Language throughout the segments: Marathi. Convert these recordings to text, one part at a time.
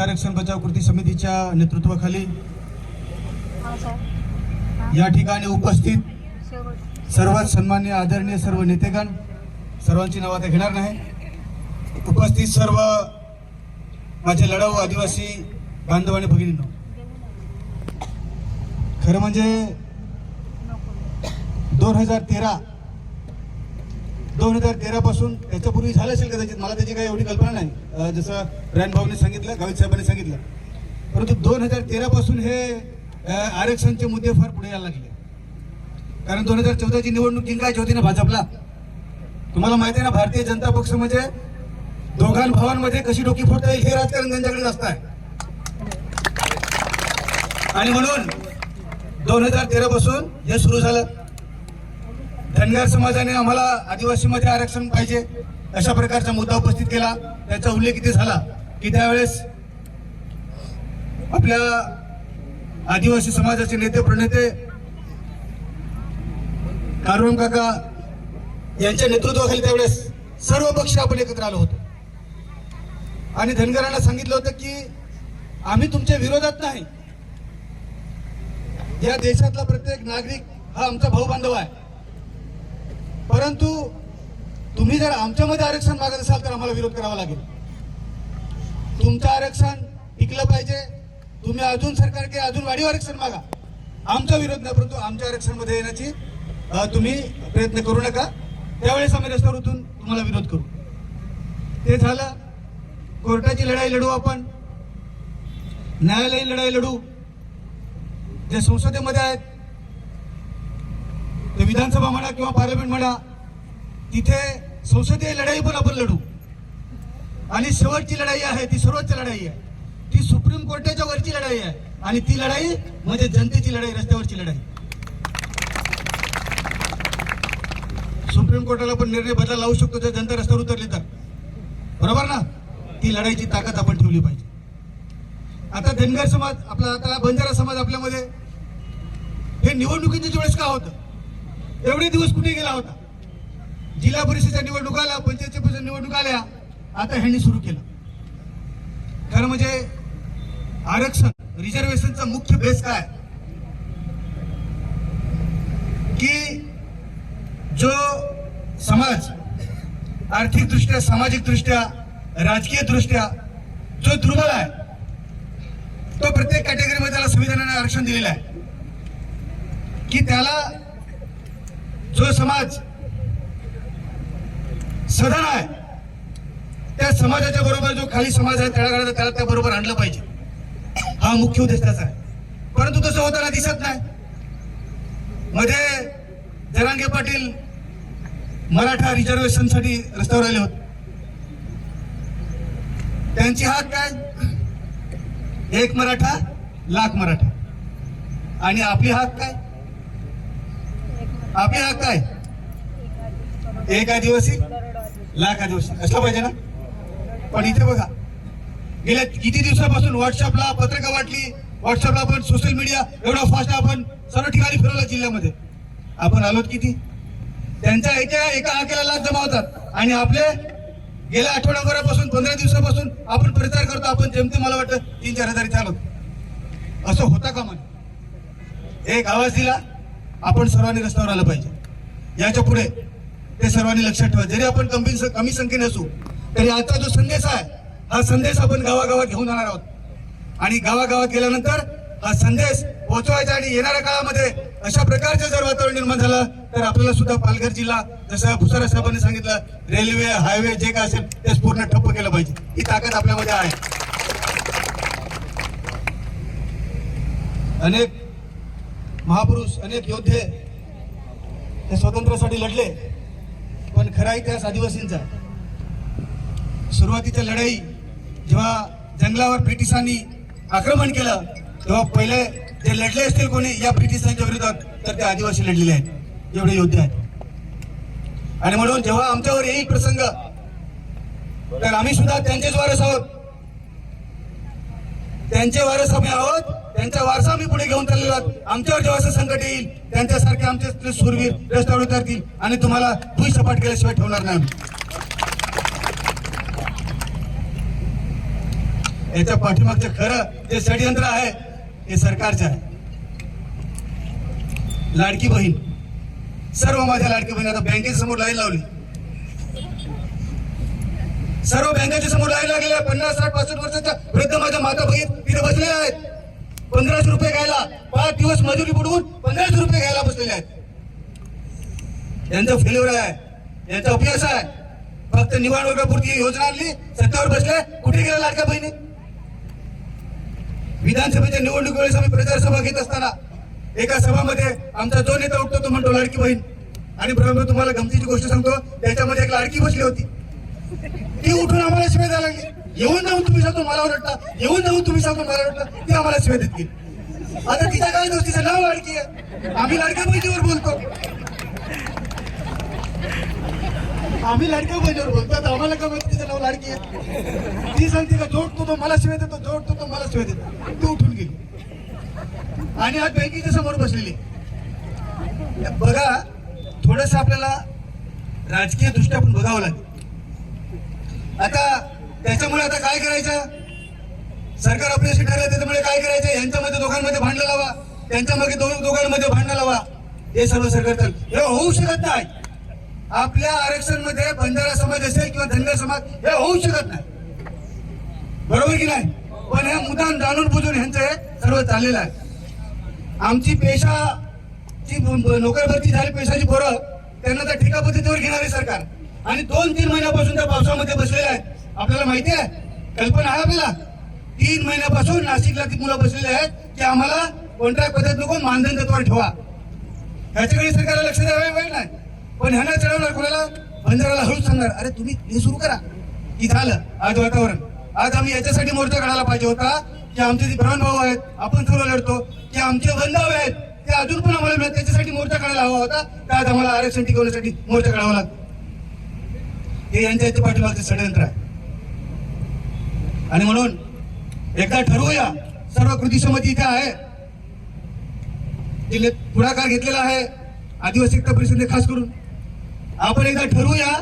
आरक्षण बचाव कृती समितीच्या नेतृत्वाखाली या ठिकाणी उपस्थित सर्वात सन्मान्य आदरणीय सर्व नेतेगण सर्वांची नावं आता घेणार नाही. उपस्थित सर्व माझे लढाऊ आदिवासी बांधव आणि भगिनींनो. खरं म्हणजे दोन हजार तेरा दोन हजार तेरा पासून त्याच्यापूर्वी झालं असेल कदाचित. मला त्याची काही एवढी कल्पना नाही. जसं ब्रॅन सांगितलं गावित साहेबांनी सांगितलं. परंतु दोन हजार तेरा पासून हे आरक्षणचे मुद्दे फार पुढे यायला लागले. कारण दोन हजार चौदाची निवडणूक जिंकायची होती ना भाजपला. तुम्हाला माहिती आहे ना भारतीय जनता पक्ष म्हणजे दोघां भावांमध्ये कशी डोकी फोडता येईल हे राजकारण त्यांच्याकडे जास्त आहे. आणि म्हणून दोन हजार तेरा पासून हे सुरू झालं. धनगर समाजाने आम्हाला आदिवासीमध्ये आरक्षण पाहिजे अशा प्रकारचा मुद्दा उपस्थित केला. त्याचा उल्लेख इथे झाला की त्यावेळेस आपल्या आदिवासी समाजाचे नेते प्रणेते कारुण काका यांच्या नेतृत्वाखाली त्यावेळेस सर्व पक्ष आपण एकत्र आलो होतो. आणि धनगरांना सांगितलं होतं की आम्ही तुमच्या विरोधात नाही. या देशातला प्रत्येक नागरिक हा आमचा भाऊ बांधव आहे. परंतु तुम्ही जर आमच्यामध्ये आरक्षण मागत असाल तर आम्हाला विरोध करावा लागेल. तुमचं आरक्षण टिकलं पाहिजे. तुम्ही अजून सरकारकडे अजून वाढीव आरक्षण मागा. आमचा विरोध नाही परंतु आमच्या आरक्षणमध्ये येण्याची तुम्ही प्रयत्न करू नका. त्यावेळेस आम्ही रस्त्यावर उतरून तुम्हाला विरोध करू. ते झालं. कोर्टाची लढाई लढू आपण. न्यायालयीन लढाई लढू. जे संसदेमध्ये आहेत विधानसभा म्हणा किंवा पार्लमेंट म्हणा तिथे संसदीय लढाई पण आपण लढू. आणि शेवटची लढाई आहे ती सर्वोच्च लढाई आहे. ती सुप्रीम कोर्टाच्या वरची लढाई आहे. आणि ती लढाई म्हणजे जनतेची लढाई रस्त्यावरची लढाई. सुप्रीम कोर्टाला पण निर्णय बदला लावू शकतो जर जनता रस्त्यावर उतरली तर. बरोबर ना? ती लढाईची ताकद आपण ठेवली पाहिजे. आता धनगर समाज आपला आता बंजारा समाज आपल्यामध्ये हे निवडणुकीच्या वेळेस का होतं? एवढे दिवस कुठे गेला होता? जिल्हा परिषदेच्या निवडणूक आल्या पंचायत परिषद निवडणूक आल्या आता ह्यांनी सुरू केलं. खरं म्हणजे आरक्षण रिझर्वेशनचा मुख्य बेस काय? की जो समाज आर्थिकदृष्ट्या सामाजिकदृष्ट्या राजकीय दृष्ट्या जो दुर्बल आहे तो प्रत्येक कॅटेगरीमध्ये त्याला संविधानाने आरक्षण दिलेलं आहे. की त्याला जो समाज सदन आहे त्या समाजाच्या बरोबर जो खाली समाज आहे तळागाळाचा त्याला त्या बरोबर आणलं पाहिजे. हा मुख्य उद्देश त्याचा आहे. परंतु तसं होताना दिसत नाही. मध्ये जरांगे पाटील मराठा रिझर्वेशनसाठी रस्त्यावर आले होते. त्यांची हाक काय? एक मराठा लाख मराठा. आणि आपली हाक काय? आपली हक्क काय? एक आदिवासी लाख आदिवासी. असलं पाहिजे ना? पण इथे बघा. गेल्या किती दिवसापासून व्हॉट्सअपला पत्रकं वाटली व्हॉट्सअपला आपण सोशल मीडिया एवढा फास्ट आपण सर्व ठिकाणी फिरवलं जिल्ह्यामध्ये. आपण आलोत किती? त्यांच्या एका एका हाकेला लाच जमा होतात आणि आपले गेल्या आठवड्याभरापासून पंधरा दिवसापासून आपण प्रचार करतो. आपण जेमते मला वाटतं तीन चार हजार इथे आलो असं होता का मग एक आवाज दिला. आपण सर्वांनी रस्त्यावर आलं पाहिजे. याच्यापुढे ते सर्वांनी लक्षात ठेवा. जरी आपण कमी कमी संख्येने असू तरी आता जो संदेश आहे हा संदेश आपण गावागावात घेऊन जाणार आहोत. आणि गावागावात गेल्यानंतर हा संदेश पोहोचवायचा आणि येणाऱ्या काळामध्ये अशा प्रकारचं जर वातावरण निर्माण झालं तर आपल्याला सुद्धा पालघर जिल्हा जसं भुसारा साहेबांनी सांगितलं रेल्वे हायवे जे काय असेल ते पूर्ण ठप्प केलं पाहिजे. ही ताकद आपल्यामध्ये आहे. अनेक महापुरुष अनेक योद्धे ते स्वातंत्र्यासाठी लढले पण खरा इतिहास आदिवासींचा. सुरुवातीच्या लढाई जेव्हा जंगलावर ब्रिटिशांनी आक्रमण केलं तेव्हा पहिले जे लढले असतील कोणी या ब्रिटिशांच्या विरोधात तर ते आदिवासी लढलेले आहेत. एवढे योद्धे आहेत. आणि म्हणून जेव्हा आमच्यावर येईल प्रसंग तर आम्ही सुद्धा त्यांचेच वारस आहोत. त्यांचे वारस आम्ही आहोत. त्यांचा वारसा आम्ही पुढे घेऊन चाललेलो आमच्यावर जेव्हा असं संकट येईल त्यांच्यासारखे आमचे सुरवीर रस्त्यावर उतरतील आणि तुम्हाला भुई सपाट केल्याशिवाय ठेवणार नाही याच्या पाठीमागचं खरं जे षडयंत्र आहे हे सरकारचं आहे. लाडकी बहीण. सर्व माझ्या लाडकी बहीण आता बँकेसमोर लाईन लावली. सर्व बँकेच्या समोर लाईन लागलेल्या पन्नास साठ पासष्ट वर्षाच्या वृद्ध माझ्या माता बहीण तिथे बसलेल्या आहेत. पंधराशे रुपये घ्यायला. पाच दिवस मजुरी बुडवून पंधराशे रुपये घ्यायला बसलेले आहेत. यांचं फेल्युअर आहे. यांचा अपयश आहे. फक्त निवाण वर्गापुरती योजना आणली. सत्तावर बसले. कुठे गेला लाडक्या बहिणी? विधानसभेच्या निवडणुकीवेळेस आम्ही प्रचार सभा घेत असताना एका सभामध्ये आमचा जो नेता उठतो तो म्हणतो लाडकी बहीण. आणि बरोबर तुम्हाला गमतीची गोष्ट सांगतो त्याच्यामध्ये एक लाडकी बसली होती. ती उठून आम्हाला शिवाय द्यायला लागली. येऊन जाऊन तुम्ही सांगतो मला ओरडता येऊन जाऊन तुम्ही सांगतो मला ओरडता ती आम्हाला शिवाय देतील आता तिचा काय दोष तिचं नाव लाडकी आहे. आम्ही लाडक्या बहिणीवर बोलतो. आम्ही लाडक्या बहिणीवर बोलतो. आता आम्हाला का माहिती तिचं नाव लाडकी आहे? ती सांगते का जोडतो तो मला शिवाय देतो जोडतो तो मला शिवाय देतो. ती उठून गेली. आणि आज बँकेच्या समोर बसलेली. बघा थोडस आपल्याला राजकीय दृष्ट्या पण बघावं लागेल. आता त्याच्यामुळे आता काय करायचं? सरकार अपयशी ठरलं त्याच्यामुळे काय करायचं? यांच्यामध्ये दोघांमध्ये भांडण लावा. त्यांच्या मागे दोन दोघांमध्ये भांडण लावा. हे सर्व सरकार हे होऊ शकत नाही. आपल्या आरक्षणमध्ये बंजारा समाज असेल किंवा धनगर समाज हे होऊ शकत नाही. बरोबर की नाही? पण हे मुद्दाम जाणून बुजून ह्यांचं हे सर्व चाललेलं आहे. आमची पेशाची नोकर भरती झाली पेशाची पोरं त्यांना त्या ठिका पद्धतीवर घेणार आहे सरकार. आणि दोन तीन महिन्यापासून त्या पावसामध्ये बसलेल्या आहेत. आपल्याला माहिती आहे? कल्पना आहे आपल्याला? तीन महिन्यापासून नाशिकला ती मुलं बसलेली आहेत की आम्हाला कॉन्ट्रॅक्ट पद्धत नको मानधन तत्वावर ठेवा. ह्याच्याकडे सरकारला लक्ष द्यावे वेळ नाही. पण ह्यांना चढवणार कोणाला? बंजाराला हळूच सांगणार. अरे तुम्ही हे सुरू करा. की झालं. आज वातावरण. आज आम्ही याच्यासाठी मोर्चा काढायला पाहिजे होता की आमचे जे ब्राह्मण भाऊ आहेत आपण सर्व लढतो. की आमचे बंधावे आहेत ते अजून पण आम्हाला मिळत त्याच्यासाठी मोर्चा काढायला हवा होता. तर आज आम्हाला आरक्षण टिकवण्यासाठी मोर्चा काढावा लागतो. हे यांच्या इथे पाठीमागचं षडयंत्र आहे. आणि म्हणून एकदा ठरवूया सर्व कृती समिती इथे आहे. जिल्ह्यात पुढाकार घेतलेला आहे आदिवासी एकता परिषदेने खास करून. आपण एकदा ठरवूया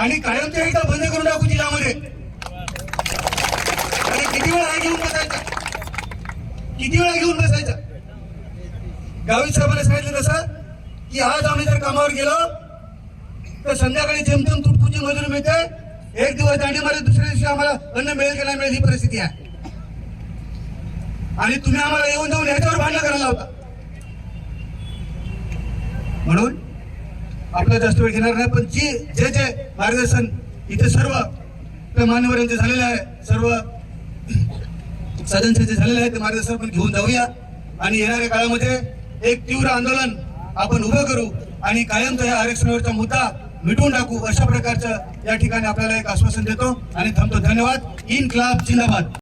आणि कायमच्या एकदा बंद करून टाकू जिल्ह्यामध्ये. किती वेळा घेऊन बसायचा? किती वेळा घेऊन बसायचा? गावी साहेबांना सांगितलं तसं की आज आम्ही जर कामावर गेलो तर संध्याकाळी जेमतेम तुटपुची मजुरी मिळते एक दिवस दांडी मारे दुसऱ्या दिवशी आम्हाला अन्न मिळेल की नाही मिळेल ही परिस्थिती आहे. आणि तुम्ही आम्हाला येऊन जाऊन ह्याच्यावर भांडण करायला होता म्हणून आपला जास्त वेळ घेणार नाही पण जी जे जे मार्गदर्शन इथे सर्व आपल्या मान्यवरांचे झालेले आहे सर्व सदनचे झालेले आहे ते मार्गदर्शन आपण घेऊन जाऊया. आणि येणाऱ्या काळामध्ये एक तीव्र आंदोलन आपण उभं करू आणि कायमचा या आरक्षणावरचा मुद्दा मिटवून टाकू अशा प्रकारचं या ठिकाणी आपल्याला एक आश्वासन देतो. आणि थांबतो. धन्यवाद. इन जिंदाबाद.